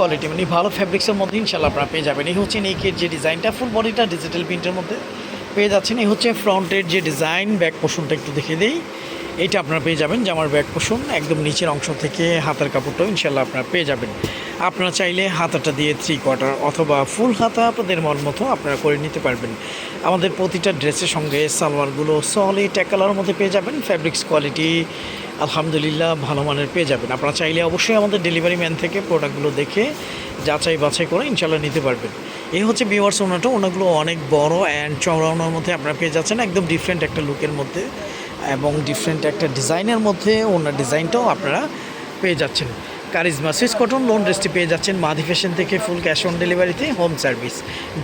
Quality মানে ভালো ফ্যাব্রিক্সের মধ্যে ইনশাল্লাহ আপনারা পেয়ে যাবেন। এই হচ্ছে নেকের যে ডিজাইনটা ফুল বডিটা ডিজিটাল প্রিন্টের মধ্যে পেয়ে যাচ্ছেন। এই হচ্ছে ফ্রন্টের যে ডিজাইন ব্যাক পোষণটা একটু দেখে দিই। এটা আপনারা পেয়ে যাবেন, জামার ব্যাক পোষণ একদম নিচের অংশ থেকে হাতার কাপড়টাও ইনশাল্লাহ আপনারা পেয়ে যাবেন। আপনারা চাইলে হাতাটা দিয়ে থ্রি কোয়ার্টার অথবা ফুল হাতা আপনাদের মন মতো আপনারা করে নিতে পারবেন। আমাদের প্রতিটা ড্রেসের সঙ্গে সালোয়ারগুলো সলিড এক মধ্যে পেয়ে যাবেন। ফ্যাব্রিক্স কোয়ালিটি আলহামদুলিল্লাহ, ভালো মানের পেয়ে যাবেন। আপনারা চাইলে অবশ্যই আমাদের ডেলিভারি ম্যান থেকে প্রোডাক্টগুলো দেখে যাচাই বাছাই করে ইনশাল্লাহ নিতে পারবেন। এই হচ্ছে বিওয়ার্স ওনাটা। ওনাগুলো অনেক বড় অ্যান্ড চওড়া ওনার মধ্যে আপনারা পেয়ে যাচ্ছেন। একদম ডিফারেন্ট একটা লুকের মধ্যে এবং ডিফারেন্ট একটা ডিজাইনের মধ্যে ওনার ডিজাইনটাও আপনারা পেয়ে যাচ্ছেন। কারিজমা সুইস কটন লোন ড্রেসটি পেয়ে যাচ্ছেন। মাদি ফ্যাশন থেকে ফুল ক্যাশ অন ডেলিভারিতে হোম সার্ভিস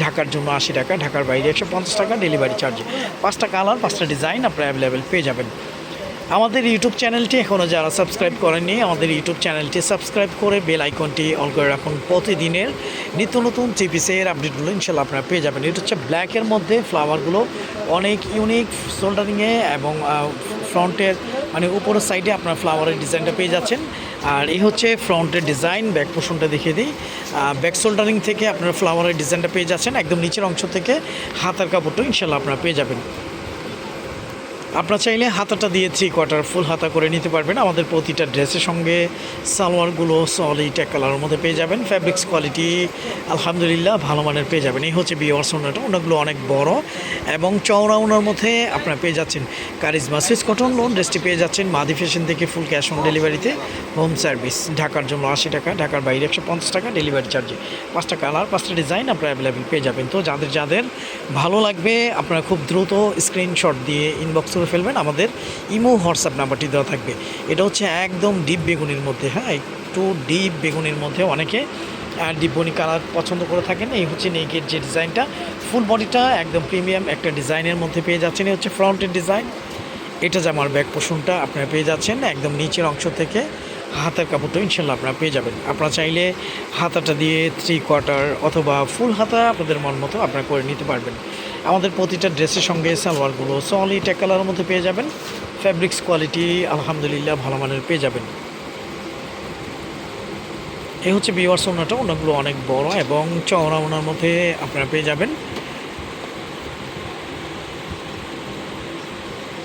ঢাকার জন্য আশি টাকা, ঢাকার বাইরে একশো পঞ্চাশ টাকা ডেলিভারি চার্জ পাঁচটা কালার পাঁচটা ডিজাইন আপনারা অ্যাভেলেবেল পেয়ে যাবেন। আমাদের ইউটিউব চ্যানেলটি এখনও যারা সাবস্ক্রাইব করেননি, আমাদের ইউটিউব চ্যানেলটি সাবস্ক্রাইব করে বেল আইকনটি অল করে রাখুন। প্রতিদিনের নিত্য নতুন থ্রি পিসের আপডেটগুলো ইনশাল্লাহ আপনারা পেয়ে যাবেন। এটা হচ্ছে ব্ল্যাকের মধ্যে ফ্লাওয়ারগুলো অনেক ইউনিক সোল্ডারিংয়ে এবং ফ্রন্টের মানে উপরের সাইডে আপনার ফ্লাওয়ারের ডিজাইনটা পেয়ে যাচ্ছেন। আর এই হচ্ছে ফ্রন্টের ডিজাইন ব্যাক পোর্শনটা দেখিয়ে দিই। ব্যাক সোল্ডারিং থেকে আপনারা ফ্লাওয়ারের ডিজাইনটা পেয়ে যাচ্ছেন। একদম নিচের অংশ থেকে হাতার কাপড়টা ইনশাল্লাহ আপনারা পেয়ে যাবেন। আপনারা চাইলে হাতাটা দিয়ে থ্রি কোয়ার্টার ফুল হাতা করে নিতে পারবেন। আমাদের প্রতিটা ড্রেসের সঙ্গে সালোয়ারগুলো সলিড এক কালারের মধ্যে পেয়ে যাবেন। ফ্যাব্রিক্স কোয়ালিটি আলহামদুলিল্লাহ ভালো মানের পেয়ে যাবেন। এই হচ্ছে বিওয়ার্স ওনাটা ওনাগুলো অনেক বড় এবং চওড়া ওনার মধ্যে আপনারা পেয়ে যাচ্ছেন কারিজমা সুইস কটন লোন ড্রেসটি পেয়ে যাচ্ছেন মাদি ফ্যাশন থেকে ফুল ক্যাশ অন ডেলিভারিতে হোম সার্ভিস ঢাকার জন্য আশি টাকা, ঢাকার বাইরে একশো পঞ্চাশ টাকা ডেলিভারি চার্জে পাঁচটা কালার পাঁচটা ডিজাইন আপনারা অ্যাভেলেবেল পেয়ে যাবেন। তো যাদের যাদের ভালো লাগবে, আপনারা খুব দ্রুত স্ক্রিনশট দিয়ে ইনবক্স করে ফেলবেন। আমাদের ইমো হোয়াটসঅ্যাপ নাম্বারটি দেওয়া থাকবে। এটা হচ্ছে একদম ডিপ বেগুনির মধ্যে হ্যাঁ? একটু ডিপ বেগুনির মধ্যে অনেকে ডিপ বনি কালার পছন্দ করে থাকেন। এই হচ্ছে নেকের যে ডিজাইনটা ফুল বডিটা একদম প্রিমিয়াম একটা ডিজাইনের মধ্যে পেয়ে যাচ্ছেন। এই হচ্ছে ফ্রন্টের ডিজাইন এটা জামার ব্যাগ পোষণটা আপনারা পেয়ে যাচ্ছেন একদম নিচের অংশ থেকে হাতার কাপড়টা ইনশাল্লাহ আপনারা পেয়ে যাবেন। আপনারা চাইলে হাতাটা দিয়ে থ্রি কোয়ার্টার অথবা ফুল হাতা আপনাদের মন মতো আপনারা করে নিতে পারবেন। আমাদের প্রতিটা ড্রেসের সঙ্গে সালোয়ারগুলো সলিড এক কালারের মধ্যে পেয়ে যাবেন। ফ্যাব্রিক্স কোয়ালিটি আলহামদুলিল্লাহ ভালো মানের পেয়ে যাবেন। এই হচ্ছে বিওয়ার্স ওনাটা, ওনাগুলো অনেক বড় এবং চওড়া ওনার মধ্যে আপনারা পেয়ে যাবেন।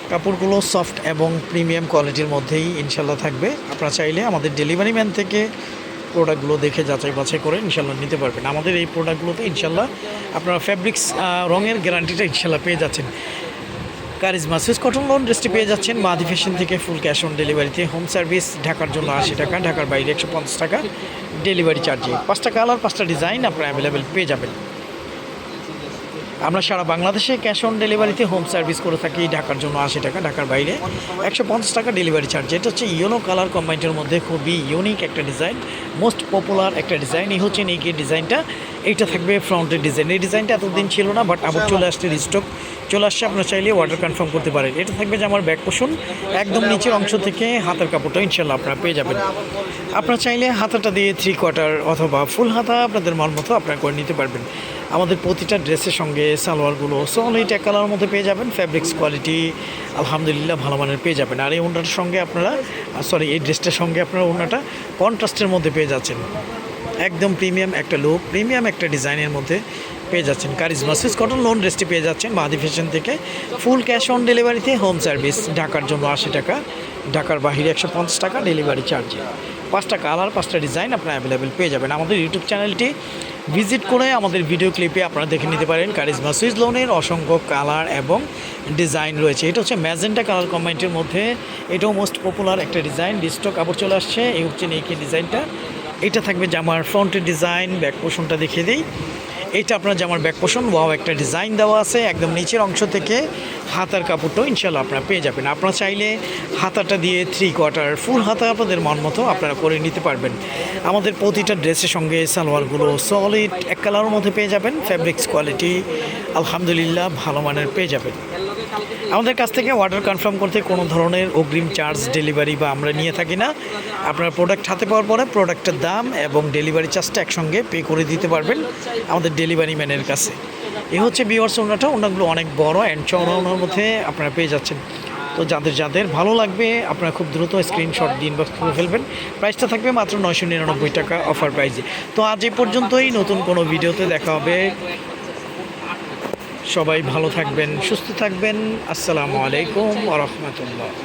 কাপড়গুলো সফট এবং প্রিমিয়াম কোয়ালিটির মধ্যেই ইনশাল্লাহ থাকবে। আপনারা চাইলে আমাদের ডেলিভারি ম্যান থেকে প্রোডাক্টগুলো দেখে যাচাই বাছাই করে ইনশাল্লাহ নিতে পারবেন। আমাদের এই প্রোডাক্টগুলোতে ইনশাল্লাহ আপনারা ফ্যাব্রিক্স রঙের গ্যারান্টিটা ইনশাল্লাহ পেয়ে যাচ্ছেন। কারিজমা সুইস কটন লোন ড্রেসটি পেয়ে যাচ্ছেন। মাদি ফ্যাশন থেকে ফুল ক্যাশ অন ডেলিভারিতে হোম সার্ভিস ঢাকার জন্য আশি টাকা, ঢাকার বাইরে একশো পঞ্চাশ টাকা ডেলিভারি চার্জে পাঁচটা কালার পাঁচটা ডিজাইন আপনারা অ্যাভেলেবেল পেয়ে যাবেন। আমরা সারা বাংলাদেশে ক্যাশ অন ডেলিভারিতে হোম সার্ভিস করে থাকি। ঢাকার জন্য আশি টাকা, ঢাকার বাইরে। একশো পঞ্চাশ টাকা ডেলিভারি চার্জ এটা হচ্ছে ইয়েলো কালার কম্বাইন্ডের মধ্যে খুবই ইউনিক একটা ডিজাইন মোস্ট পপুলার একটা ডিজাইন এই হচ্ছে নেকের ডিজাইনটা এইটা থাকবে ফ্রন্টের ডিজাইন এই ডিজাইনটা এতদিন ছিল না বাট আবার চলে আসছে স্টক চলে আসছে, আপনার চাইলে অর্ডার কনফার্ম করতে পারেন। এটা থাকবে যে আমার ব্যাক পোষণ একদম নিচের অংশ থেকে হাতের কাপড়টা ইনশাল্লাহ আপনারা পেয়ে যাবেন। আপনারা চাইলে হাতাটা দিয়ে থ্রি কোয়ার্টার অথবা ফুল হাতা আপনাদের মন মতো আপনারা করে নিতে পারবেন। আমাদের প্রতিটা ড্রেসের সঙ্গে সালোয়ারগুলো সলিড এক কালার মধ্যে পেয়ে যাবেন ফ্যাব্রিক্স কোয়ালিটি আলহামদুলিল্লাহ ভালো মানের পেয়ে যাবেন। আর এই ওনাটার সঙ্গে আপনারা সরি এই ড্রেসটার সঙ্গে আপনারা ওনাটা কন্ট্রাস্টের মধ্যে পেয়ে যাচ্ছেন। একদম প্রিমিয়াম একটা লুক প্রিমিয়াম একটা ডিজাইনের মধ্যে পেয়ে যাচ্ছেন। কারিজমা সুইস কটন লোন ড্রেসটি পেয়ে যাচ্ছেন মাদি ফ্যাশন থেকে। ফুল ক্যাশ অন ডেলিভারিতে হোম সার্ভিস ঢাকার জন্য আশি টাকা, ঢাকার বাহিরে একশো পঞ্চাশ টাকা ডেলিভারি চার্জে পাঁচটা কালার, পাঁচটা ডিজাইন আপনারা অ্যাভেলেবেল পেয়ে যাবেন। আমাদের ইউটিউব চ্যানেলটি ভিজিট করে আমাদের ভিডিও ক্লিপে আপনারা দেখে নিতে পারেন। কারিজমা সুইজ লোনের অসংখ্য কালার এবং ডিজাইন রয়েছে। এটা হচ্ছে ম্যাজেন্টা কালার কমেন্টের মধ্যে এটাও মোস্ট পপুলার একটা ডিজাইন ডিস্টক কাপড় চলে আসছে। এই হচ্ছে নেই ডিজাইনটা এটা থাকবে জামার ফ্রন্টের ডিজাইন ব্যাক পোর্শনটা দেখিয়ে দিই। এইটা আপনার যেমন ব্যাক পোষণ, ওয়াও, একটা ডিজাইন দেওয়া আছে, একদম নিচের অংশ থেকে হাতার কাপড়টাও ইনশাল্লাহ আপনারা পেয়ে যাবেন। আপনারা চাইলে হাতাটা দিয়ে থ্রি কোয়ার্টার ফুল হাতা আপনাদের মন মতো আপনারা করে নিতে পারবেন। আমাদের প্রতিটা ড্রেসের সঙ্গে সালোয়ারগুলো সলিড এক কালারের মধ্যে পেয়ে যাবেন ফ্যাব্রিক্স কোয়ালিটি আলহামদুলিল্লাহ, ভালো মানের পেয়ে যাবেন। আমাদের কাছ থেকে অর্ডার কনফার্ম করতে কোনো ধরনের অগ্রিম চার্জ ডেলিভারি বা আমরা নিয়ে থাকি না। আপনার প্রোডাক্ট হাতে পাওয়ার পরে প্রোডাক্টের দাম এবং ডেলিভারি চার্জটা একসঙ্গে পে করে দিতে পারবেন আমাদের ডেলিভারি ম্যানের কাছে। এ হচ্ছে বিওয়ার্স ওনাটা ওনাগুলো অনেক বড় অ্যান্ড চওড়া ওনার মধ্যে আপনারা পেয়ে যাচ্ছেন। তো যাদের যাদের ভালো লাগবে, আপনারা খুব দ্রুত স্ক্রিনশট দিয়ে ইনবক্স করে ফেলবেন। প্রাইসটা থাকবে মাত্র নয়শো নিরানব্বই টাকা অফার প্রাইসে তো আজ এই পর্যন্তই, নতুন কোনো ভিডিওতে দেখা হবে। সবাই ভালো থাকবেন সুস্থ থাকবেন। আসসালামু আলাইকুম আ রহমতুল্লাহ।